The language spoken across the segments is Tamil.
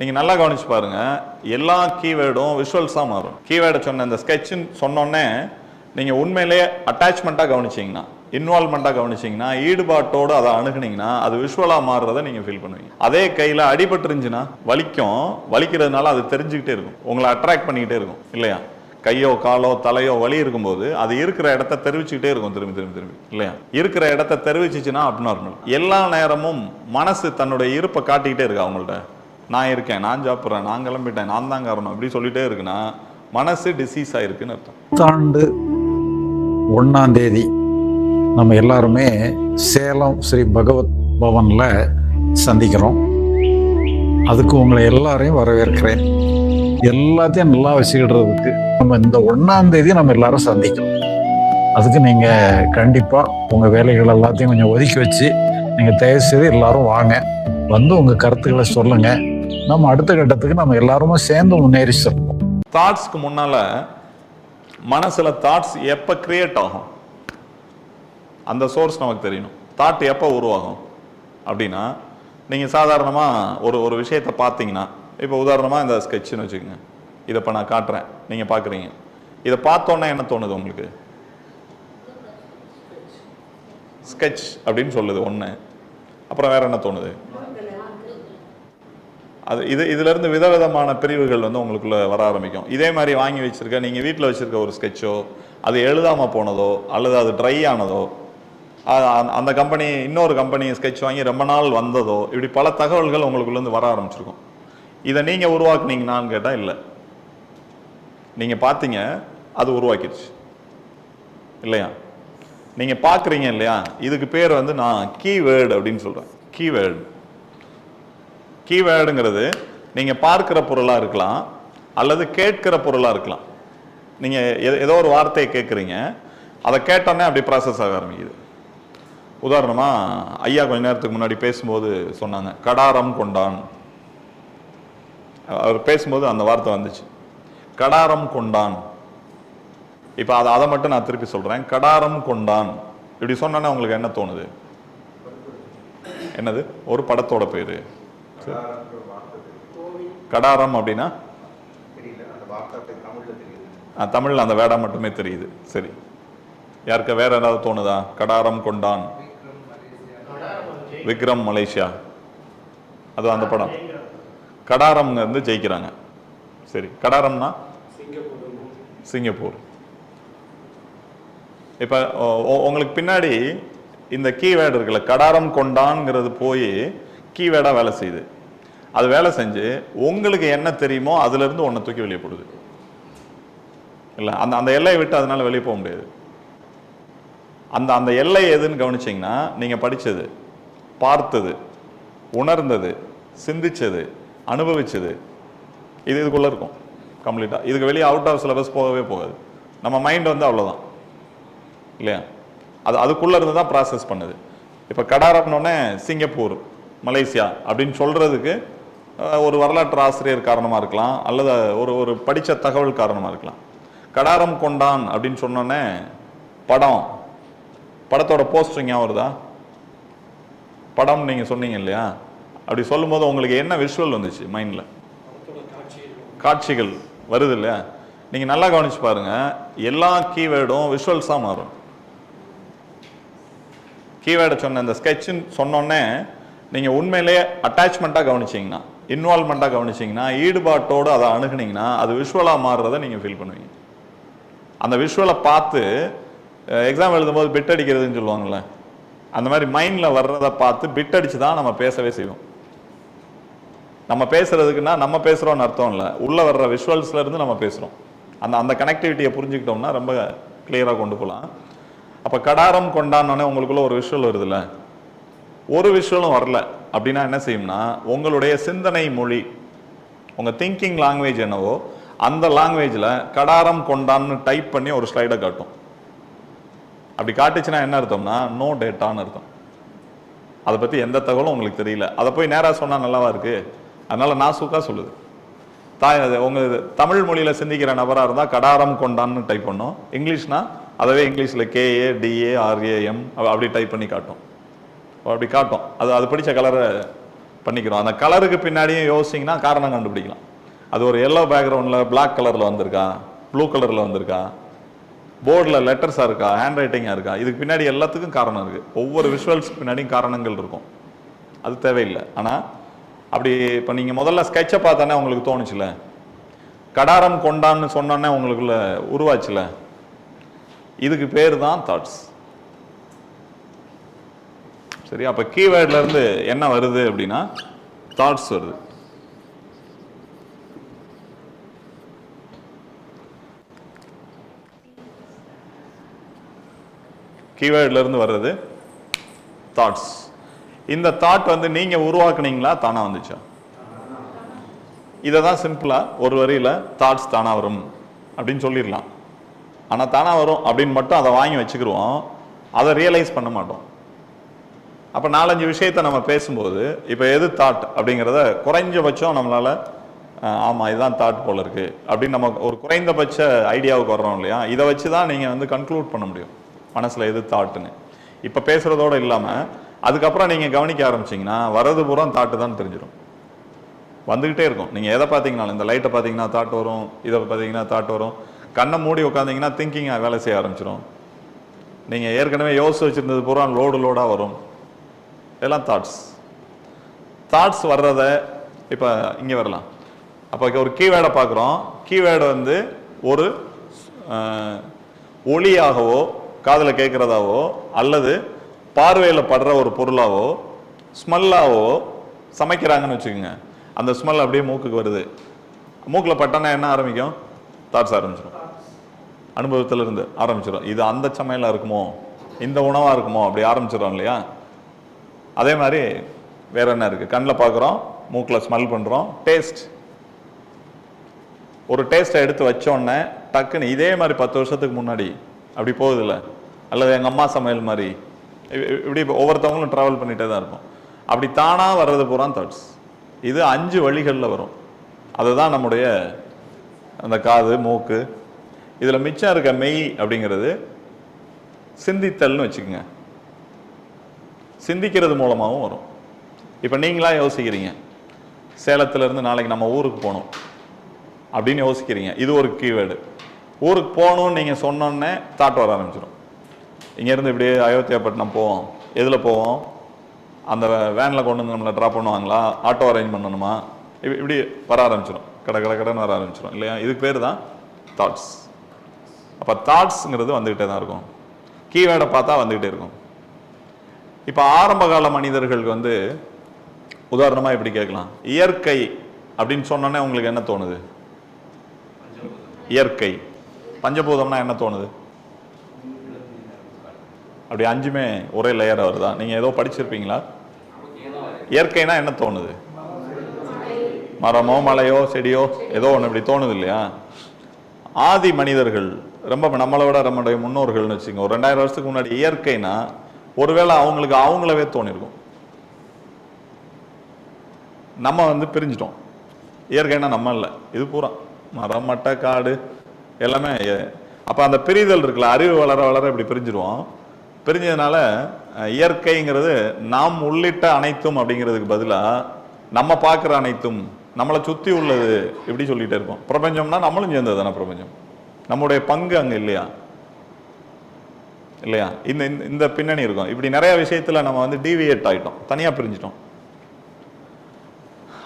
நீங்கள் நல்லா கவனிச்சு பாருங்கள் எல்லா கீவேர்டும் விஷுவல்ஸாக மாறும். கீவேர்டை சொன்ன இந்த ஸ்கெட்சுன்னு சொன்னோன்னே நீங்கள் உண்மையிலேயே அட்டாச்மெண்ட்டாக கவனிச்சிங்கன்னா இன்வால்மெண்ட்டாக கவனிச்சிங்கன்னா ஈடுபாட்டோடு அதை அணுகுனீங்கன்னா அது விஷுவலாக மாறுறதை நீங்கள் ஃபீல் பண்ணுவீங்க. அதே கையில் அடிபட்டுருந்துச்சுன்னா வலிக்கும். வலிக்கிறதுனால அது தெரிஞ்சுக்கிட்டே இருக்கும். உங்களை அட்ராக்ட் பண்ணிக்கிட்டே இருக்கும். இல்லையா? கையோ காலோ தலையோ வலி இருக்கும்போது அது இருக்கிற இடத்த தெரிவிச்சுக்கிட்டே இருக்கும். திரும்பி திரும்பி திரும்பி. இல்லையா? இருக்கிற இடத்த தெரிவிச்சிச்சுன்னா அப்நார்மல் எல்லா நேரமும் மனசு தன்னுடைய இருப்பை காட்டிக்கிட்டே இருக்கு அவங்கள்ட்ட? நான் இருக்கேன் நான் சாப்பிட்றேன் நான் கிளம்பிட்டேன் நான் தான் காரணம். அப்படி சொல்லிட்டே இருக்குன்னா மனசு டிசீஸ் ஆயிருக்குன்னு அர்த்தம். புத்தாண்டு ஒன்றாம் தேதி நம்ம எல்லாருமே சேலம் ஸ்ரீ பகவத் பவனில் சந்திக்கிறோம். அதுக்கு உங்களை எல்லாரையும் வரவேற்கிறேன். எல்லாத்தையும் நல்லா வச்சுக்கிடுறதுக்கு நம்ம இந்த ஒன்றாம் தேதி நம்ம எல்லாரும் சந்திக்கணும் அதுக்கு நீங்கள் கண்டிப்பாக உங்கள் வேலைகள் எல்லாத்தையும் கொஞ்சம் ஒதுக்கி வச்சு நீங்கள் தயவு செய்து எல்லாரும் வாங்க. வந்து உங்கள் கருத்துக்களை சொல்லுங்கள் நம்ம அடுத்த கட்டத்துக்கு நம்ம எல்லாருமே சேர்ந்து முன்னேறி செல்வோம். தாட்ஸ்க்கு முன்னால மனசுல தாட்ஸ் எப்ப கிரியேட் ஆகும்? அந்த சோர்ஸ் நமக்கு தெரியணும். தாட் எப்போ உருவாகும்? அப்படின்னா நீங்க சாதாரணமா ஒரு ஒரு விஷயத்தை பார்த்தீங்கன்னா இப்போ உதாரணமா இந்த ஸ்கெட்ச்னு வச்சுக்கோங்க. இதை இப்போ நான் காட்டுறேன். நீங்க பார்க்குறீங்க இதை பார்த்தோன்னே என்ன தோணுது உங்களுக்கு? ஸ்கெட்ச் அப்படின்னு சொல்லுது ஒன்று அப்புறம் வேற என்ன தோணுது? அது இது இதுலேருந்து விதவிதமான பிரிவுகள் வந்து உங்களுக்குள்ளே வர ஆரம்பிக்கும். இதே மாதிரி வாங்கி வச்சிருக்க நீங்கள் வீட்டில் வச்சுருக்க ஒரு ஸ்கெட்சோ அது எழுதாமல் போனதோ அல்லது அது ட்ரை ஆனதோ அந்த- அந்த கம்பெனி இன்னொரு கம்பெனி ஸ்கெட்ச் வாங்கி ரொம்ப நாள் வந்ததோ இப்படி பல தகவல்கள் உங்களுக்குள்ளேருந்து வர ஆரம்பிச்சிருக்கும். இதை நீங்கள் உருவாக்குனீங்கன்னான்னு கேட்டால் இல்லை. நீங்கள் பார்த்தீங்க அது உருவாக்கிடுச்சு இல்லையா? நீங்கள் பார்க்குறீங்க இல்லையா? இதுக்கு பேர் வந்து நான் கீவேர்டு அப்படின்னு சொல்கிறேன் கீவேர்டு கீவேர்டுங்கிறது நீங்கள் பார்க்குற பொருளாக இருக்கலாம் அல்லது கேட்கிற பொருளாக இருக்கலாம். நீங்கள் எ- ஏதோ ஒரு வார்த்தையை கேட்குறீங்க அதை கேட்டோன்னே அப்படி ப்ராசஸ் ஆக ஆரம்பிக்குது. உதாரணமாக ஐயா கொஞ்ச நேரத்துக்கு முன்னாடி பேசும்போது சொன்னாங்க கடாரம் கொண்டான். அவர் பேசும்போது அந்த வார்த்தை வந்துச்சு. கடாரம் கொண்டான். இப்போ அதை அதை மட்டும் நான் திருப்பி சொல்கிறேன் கடாரம் கொண்டான். இப்படி சொன்னோன்னே உங்களுக்கு என்ன தோணுது? என்னது? ஒரு படத்தோட பேர். கடாரம் அப்படின்னா? தமிழ்ல அந்த வேடா மட்டுமே தெரியுது. சரி. யாருக்கு வேற ஏதாவது தோணுதா? கடாரம் கொண்டான். விக்ரம் மலேசியா. அது அந்த படம். கடாரம் வந்து ஜெயிக்கிறாங்க. சரி கடாரம்னா? சிங்கப்பூர். இப்ப உங்களுக்கு பின்னாடி இந்த கீவேர்டு இருக்குல்ல கடாரம் கொண்டான்ங்கிறது போய் கீவேர்டாக வேலை செய்யுது. அது வேலை செஞ்சு உங்களுக்கு என்ன தெரியுமோ அதுலேருந்து ஒன்றை தூக்கி வெளியே போடுது. இல்லை அந்த அந்த எல்லையை விட்டு அதனால் வெளியே போக முடியாது. அந்த அந்த எல்லை எதுன்னு கவனிச்சிங்கன்னா நீங்கள் படித்தது பார்த்தது உணர்ந்தது சிந்திச்சது அனுபவிச்சது இது இதுக்குள்ளே இருக்கும். கம்ப்ளீட்டாக இதுக்கு வெளியே அவுட் ஆஃப் சிலபஸ் போகவே போகாது. நம்ம மைண்ட் வந்து அவ்வளோதான் இல்லையா? அது அதுக்குள்ளே இருந்து தான் ப்ராசஸ் பண்ணுது. இப்போ கடாரம்னோடனே சிங்கப்பூர் மலேசியா அப்படின்னு சொல்கிறதுக்கு ஒரு வரலாற்று ஆசிரியர் காரணமாக இருக்கலாம் அல்லது ஒரு ஒரு படித்த தகவல் காரணமாக இருக்கலாம். கடாரம் கொண்டான் அப்படின்னு சொன்னோன்னே படம். படத்தோட போஸ்டர் ஞாபகம் வருதா? படம் நீங்கள் சொன்னீங்க இல்லையா? அப்படி சொல்லும்போது உங்களுக்கு என்ன விஷுவல் வந்துச்சு மைண்டில் காட்சிகள் வருது இல்லையா? நீங்கள் நல்லா கவனிச்சு பாருங்கள் எல்லா கீவேர்டும் விஷுவல்ஸாக மாறும். கீவேர்டை சொன்ன அந்த ஸ்கெட்சுன்னு சொன்னோன்னே நீங்கள் உண்மையிலேயே அட்டாச்மெண்ட்டாக கவனிச்சிங்கன்னா இன்வால்மெண்ட்டாக கவனிச்சிங்கன்னா ஈடுபாட்டோடு அதை அணுகுனீங்கன்னா அது விஷுவலாக மாறுறதை நீங்கள் ஃபீல் பண்ணுவீங்க. அந்த விஷுவலை பார்த்து எக்ஸாம் எழுதும்போது பிட் அடிக்கிறதுன்னு சொல்லுவாங்கல்ல அந்த மாதிரி மைண்டில் வர்றதை பார்த்து பிட் அடித்து தான் நம்ம பேசவே செய்வோம். நம்ம பேசுறதுக்குன்னா நம்ம பேசுகிறோம்னு அர்த்தம் இல்லை. உள்ளே வர்ற விஷுவல்ஸ்லேருந்து நம்ம பேசுகிறோம் அந்த அந்த கனெக்டிவிட்டியை புரிஞ்சுக்கிட்டோம்னா ரொம்ப கிளியராக கொண்டு போகலாம். அப்போ கடாரம் கொண்டான்னே உங்களுக்குள்ள ஒரு விஷுவல் வருதுல்ல? ஒரு விஷுவலும் வரல. அப்படின்னா என்ன செய்யும்னா உங்களுடைய சிந்தனை மொழி உங்கள் திங்கிங் லாங்குவேஜ் என்னவோ அந்த லாங்குவேஜில் கடாரம் கொண்டான்னு டைப் பண்ணி ஒரு ஸ்லைடை காட்டும். அப்படி காட்டுச்சுன்னா என்ன அர்த்தம்னா நோ டேட்டான்னு அர்த்தம். அதை பற்றி எந்த தகவலும் உங்களுக்கு தெரியல. அதை போய் நேராக சொன்னால் நல்லாவா இருக்கு? அதனால் நான் சுக்கா சொல்லுது. தாய் அது இது தமிழ் மொழியில் சிந்திக்கிற நபராக இருந்தால் கடாரம் கொண்டான்னு டைப் பண்ணோம். இங்கிலீஷ்னா அதவே இங்கிலீஷில் K A T A R A M அப்படி டைப் பண்ணி காட்டும். அப்படி காட்டும். அது அது பிடிச்ச கலரை பண்ணிக்கிறோம். அந்த கலருக்கு பின்னாடியும் யோசிச்சிங்கன்னா காரணம் கண்டுபிடிக்கலாம். அது ஒரு எல்லோ பேக்ரவுண்டில் பிளாக் கலரில் வந்திருக்கா? ப்ளூ கலரில் வந்திருக்கா? போர்டில் லெட்டர்ஸாக இருக்கா? ஹேண்ட் ரைட்டிங்காக இருக்கா? இதுக்கு பின்னாடி எல்லாத்துக்கும் காரணம் இருக்குது ஒவ்வொரு விஷுவல்ஸ்க்கு பின்னாடியும் காரணங்கள் இருக்கும். அது தேவையில்லை. ஆனால் அப்படி இப்போ நீங்கள் முதல்ல ஸ்கெட்சை பார்த்தானே உங்களுக்கு தோணுச்சுல? கடாரம் கொண்டான்னு சொன்னோன்னே உங்களுக்குள்ள உருவாச்சுல? இதுக்கு பேர் தான் தாட்ஸ் சரி அப்போ கீவேர்ட்ல இருந்து என்ன வருது அப்படின்னா தாட்ஸ் வருது. கீவேர்ட்ல இருந்து வர்றது தாட்ஸ் இந்த தாட் வந்து நீங்க உருவாக்குனீங்களா தானா வந்துச்சா? இதை தான் சிம்பிளா ஒரு வரியில தாட்ஸ் தானா வரும் அப்படின்னு சொல்லிடலாம். ஆனா தானா வரும் அப்படின்னு மட்டும் அதை வாங்கி வச்சுக்கிருவோம். அதை ரியலைஸ் பண்ண மாட்டோம். அப்போ நாலஞ்சு விஷயத்தை நம்ம பேசும்போது இப்போ எது தாட் அப்படிங்கிறத குறைஞ்சபட்சம் நம்மளால ஆமாம் இதுதான் தாட் போல இருக்கு அப்படின்னு நம்ம ஒரு குறைந்தபட்ச ஐடியாவுக்கு வர்றோம் இல்லையா? இதை வச்சு தான் நீங்கள் வந்து கன்க்ளூட் பண்ண முடியும். மனசில் எது தாட்டுன்னு இப்போ பேசுகிறதோடு இல்லாமல் அதுக்கப்புறம் நீங்கள் கவனிக்க ஆரம்பிச்சிங்கன்னா வரது பூரா தாட்டு தான் தெரிஞ்சிடும் வந்துக்கிட்டே இருக்கும். நீங்கள் எதை பார்த்தீங்கனாலும் இந்த லைட்டை பார்த்தீங்கன்னா தாட் வரும் இதை பார்த்தீங்கன்னா தாட் வரும். கண்ணை மூடி உட்காந்திங்கன்னா திங்கிங் வேலை செய்ய ஆரம்பிச்சிடும் நீங்கள் ஏற்கனவே யோசிச்சு வச்சிருந்தது பூரா லோடு லோடாக வரும். இதெல்லாம் தாட்ஸ் தாட்ஸ் வர்றத இப்போ இங்கே வரலாம். அப்போ ஒரு கீவேர்டை பார்க்குறோம். கீவேர்டு வந்து ஒரு ஒளியாகவோ காதில் கேட்குறதாவோ அல்லது பார்வையில் படுற ஒரு பொருளாவோ ஸ்மெல்லாவோ சமைக்கிறாங்கன்னு வச்சுக்கோங்க. அந்த ஸ்மெல் அப்படியே மூக்குக்கு வருது. மூக்கில் பட்டனா என்ன ஆரம்பிக்கும்? தாட்ஸ் ஆரம்பிச்சிடும் அனுபவத்துல இருந்து ஆரம்பிச்சிடும் இது அந்த சமையலாக இருக்குமோ? இந்த உணவாக இருக்குமோ? அப்படி ஆரம்பிச்சிடும் இல்லையா? அதே மாதிரி வேற என்ன இருக்கு? கண்ணில் பார்க்குறோம் மூக்கில் ஸ்மெல் பண்ணுறோம் டேஸ்ட் ஒரு டேஸ்ட்டை எடுத்து வச்ச டக்குன்னு இதே மாதிரி பத்து வருஷத்துக்கு முன்னாடி அப்படி போகுதில்ல? அல்லது எங்கள் அம்மா சமையல் மாதிரி. இப்படி ஒவ்வொருத்தவங்களும் ட்ராவல் பண்ணிகிட்டே தான் இருக்கும் அப்படி தானாக வர்றது பூரா தாட்ஸ் இது அஞ்சு வழிகளில் வரும். அதுதான் நம்முடைய அந்த காது மூக்கு. இதில் மிச்சம் இருக்க மெய் அப்படிங்கிறது சிந்தித்தல்னு வச்சுக்கோங்க. சிந்திக்கிறது மூலமாகவும் வரும். இப்போ நீங்களாக யோசிக்கிறீங்க சேலத்துலேருந்து நாளைக்கு நம்ம ஊருக்கு போகணும் அப்படின்னு யோசிக்கிறீங்க. இது ஒரு கீவேர்டு. ஊருக்கு போகணும்னு நீங்கள் சொன்னோன்னே தாட் வர ஆரம்பிச்சிடும் இங்கேருந்து இப்படியே அயோத்தியாப்பட்டினம் போவோம். எதில் போவோம்? அந்த வேனில் கொண்டு வந்து நம்மளை ட்ராப் பண்ணுவாங்களா? ஆட்டோ அரேஞ்ச் பண்ணணுமா? இப்படி இப்படி வர ஆரம்பிச்சிடும் கட கடை கடன்னு வர ஆரம்பிச்சிடும் இல்லையா? இதுக்கு பேர் தான் தாட்ஸ் அப்போ தாட்ஸுங்கிறது வந்துக்கிட்டே தான் இருக்கும். கீவேர்டை பார்த்தா வந்துக்கிட்டே இருக்கும். இப்போ ஆரம்பகால மனிதர்களுக்கு வந்து உதாரணமாக இப்படி கேட்கலாம். இயற்கை அப்படின்னு சொன்னோன்னே உங்களுக்கு என்ன தோணுது? இயற்கை. பஞ்சபூதம்னா என்ன தோணுது? அப்படி அஞ்சுமே ஒரே லேயராக வருதா? நீங்கள் ஏதோ படிச்சிருப்பீங்களா? இயற்கைனா என்ன தோணுது? மரமோ மலையோ செடியோ ஏதோ ஒன்று இப்படி தோணுது இல்லையா? ஆதி மனிதர்கள் ரொம்ப நம்மளை விட நம்மளுடைய முன்னோர்கள்னு வச்சுங்க ஒரு ரெண்டாயிரம் வருஷத்துக்கு முன்னாடி இயற்கைனா ஒருவேளை அவங்களுக்கு அவங்களவே தோணிருக்கும். நம்ம வந்து பிரிஞ்சிட்டோம். இயற்கைனா நம்ம இல்லை. இது பூரா மரம் மட்டை காடு எல்லாமே அப்போ அந்த பிரிதல் இருக்குல்ல அறிவு வளர வளர இப்படி பிரிஞ்சிருவோம். பிரிஞ்சதுனால இயற்கைங்கிறது நாம் உள்ளிட்ட அனைத்தும் அப்படிங்கிறதுக்கு பதிலாக நம்ம பார்க்குற அனைத்தும் நம்மளை சுற்றி உள்ளது இப்படி சொல்லிகிட்டே இருப்போம். பிரபஞ்சம்னா நம்மளும் சேர்ந்தது தானே பிரபஞ்சம். நம்முடைய பங்கு அங்கே இல்லையா? இல்லையா? இந்த இந்த- இந்த பின்னணி இருக்கும். இப்படி நிறைய விஷயத்துல நம்ம வந்து டிவியேட் ஆகிட்டோம் தனியாக பிரிஞ்சிட்டோம்.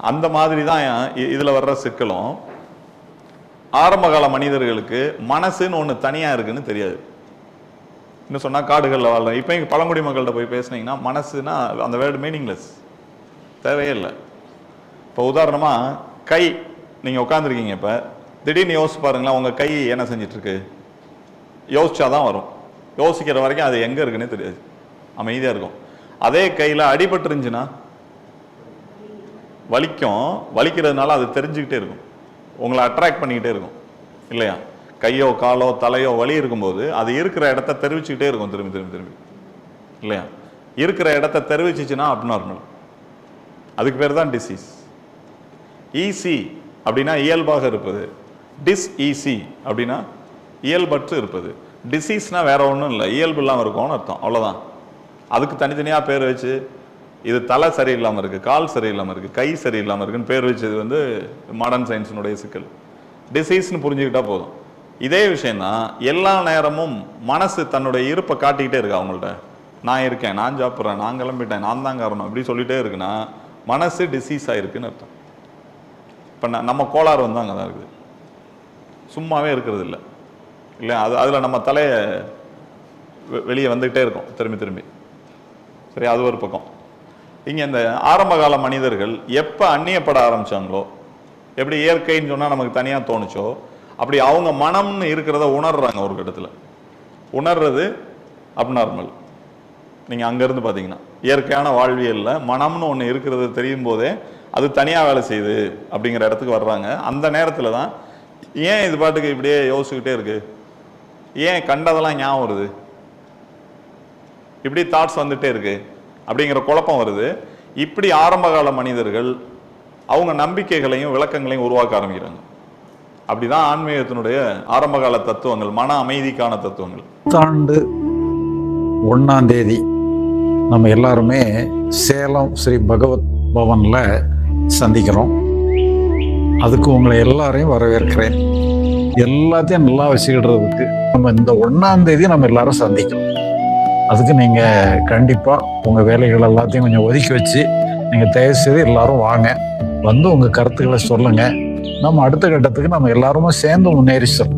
அந்த மாதிரி தான் இ- வர்ற சிக்கலும். ஆரம்பகால மனிதர்களுக்கு மனசுன்னு ஒன்று தனியாக இருக்குன்னு தெரியாது. இன்னும் சொன்னால் காடுகளில் வாழ இப்போ இங்கே பழங்குடி மக்கள்கிட்ட போய் பேசுனீங்கன்னா மனசுனா அந்த வேர்டு மீனிங்லெஸ் தேவையே இல்லை. இப்போ உதாரணமாக கை நீங்கள் உட்காந்துருக்கீங்க இப்போ திடீர்னு யோசிச்சு பாருங்களேன் உங்கள் கை என்ன செஞ்சிட்ருக்கு யோசிச்சா யோசிச்சாதான் வரும். யோசிக்கிற வரைக்கும் அது எங்கே இருக்குன்னே தெரியாது. அமைதியாக இருக்கும். அதே கையில் அடிபட்டுருந்துச்சுன்னா வலிக்கும். வலிக்கிறதுனால அது தெரிஞ்சுக்கிட்டே இருக்கும். உங்களை அட்ராக்ட் பண்ணிக்கிட்டே இருக்கும். இல்லையா? கையோ காலோ தலையோ வலி இருக்கும்போது அது இருக்கிற இடத்த தெரிவிச்சுக்கிட்டே இருக்கும் திரும்பி திரும்பி திரும்பி. இல்லையா? இருக்கிற இடத்த தெரிவிச்சிச்சுன்னா அப்நார்மல் அதுக்கு பேர் தான் டிசீஸ் ஈசி அப்படின்னா இயல்பாக இருப்பது. டிஸ்இசி அப்படின்னா இயல்பற்று இருப்பது. டிசீஸ்னால் வேறு ஒன்றும் இல்லை. இயல்பு இல்லாமல் இருக்கும்னு அர்த்தம். அவ்வளோதான் அதுக்கு தனித்தனியாக பேர் வச்சு இது தலை சரியில்லாமல் இருக்குது கால் சரியில்லாமல் இருக்குது கை சரியில்லாமல் இருக்குன்னு பேர் வச்சது வந்து மாடர்ன் சயின்ஸினுடைய சிக்கல். டிசீஸ்னு புரிஞ்சுக்கிட்டால் போதும். இதே விஷயந்தான் எல்லா நேரமும் மனசு தன்னுடைய இருப்பை காட்டிக்கிட்டே இருக்கு அவங்கள்ட்ட? நான் இருக்கேன் நான் சாப்பிட்றேன் நான் கிளம்பிட்டேன் நான் தான் காரணம். இப்படி சொல்லிகிட்டே இருக்குன்னா மனசு டிசீஸ் ஆகிருக்குன்னு அர்த்தம். இப்போ நம்ம கோளாறு வந்து அங்கே தான் இருக்குது. சும்மாவே இருக்கிறது இல்லை. இல்லை அது அதில் நம்ம தலையை வெளியே வந்துக்கிட்டே இருக்கும் திரும்பி திரும்பி. சரி அது ஒரு பக்கம். இங்கே இந்த ஆரம்பகால மனிதர்கள் எப்போ அந்நியப்பட ஆரம்பித்தாங்களோ எப்படி இயற்கைன்னு சொன்னால் நமக்கு தனியாக தோணுச்சோ அப்படி அவங்க மனம்னு இருக்கிறத உணர்றாங்க ஒரு கட்டத்தில். உணர்றது அப்நார்மல் நீங்கள் அங்கேருந்து பார்த்தீங்கன்னா இயற்கையான வாழ்வியலில் மனம்னு ஒன்று இருக்கிறது தெரியும் போதே அது தனியாக வேலை செய்யுது அப்படிங்கிற இடத்துக்கு வர்றாங்க. அந்த நேரத்தில் தான் ஏன் இது பாட்டுக்கு இப்படியே யோசிச்சுக்கிட்டே இருக்குது ஏன் கண்டதெல்லாம் ஞாபகம் வருது? இப்படி தாட்ஸ் வந்துட்டே இருக்கு. அப்படிங்கிற குழப்பம் வருது. இப்படி ஆரம்பகால மனிதர்கள் அவங்க நம்பிக்கைகளையும் விளக்கங்களையும் உருவாக்க ஆரம்பிக்கிறாங்க. அப்படிதான் ஆன்மீகத்தினுடைய ஆரம்பகால தத்துவங்கள் மன அமைதிக்கான தத்துவங்கள். புத்தாண்டு ஒன்றாம் தேதி நம்ம எல்லாருமே சேலம் ஸ்ரீ பகவத் பவனில் சந்திக்கிறோம். அதுக்கு உங்களை எல்லாரையும் வரவேற்கிறேன். எல்லாத்தையும் நல்லா வச்சுக்கிடுறதுக்கு நம்ம இந்த ஒன்னாம் தேதி நம்ம எல்லாரும் சந்திக்கணும். அதுக்கு நீங்கள் கண்டிப்பாக உங்கள் வேலைகள் எல்லாத்தையும் கொஞ்சம் ஒதுக்கி வச்சு நீங்கள் தயவு செய்து எல்லாரும் வாங்க. வந்து உங்கள் கருத்துக்களை சொல்லுங்கள் நம்ம அடுத்த கட்டத்துக்கு நம்ம எல்லாருமே சேர்ந்து முன்னேறி செல்வோம்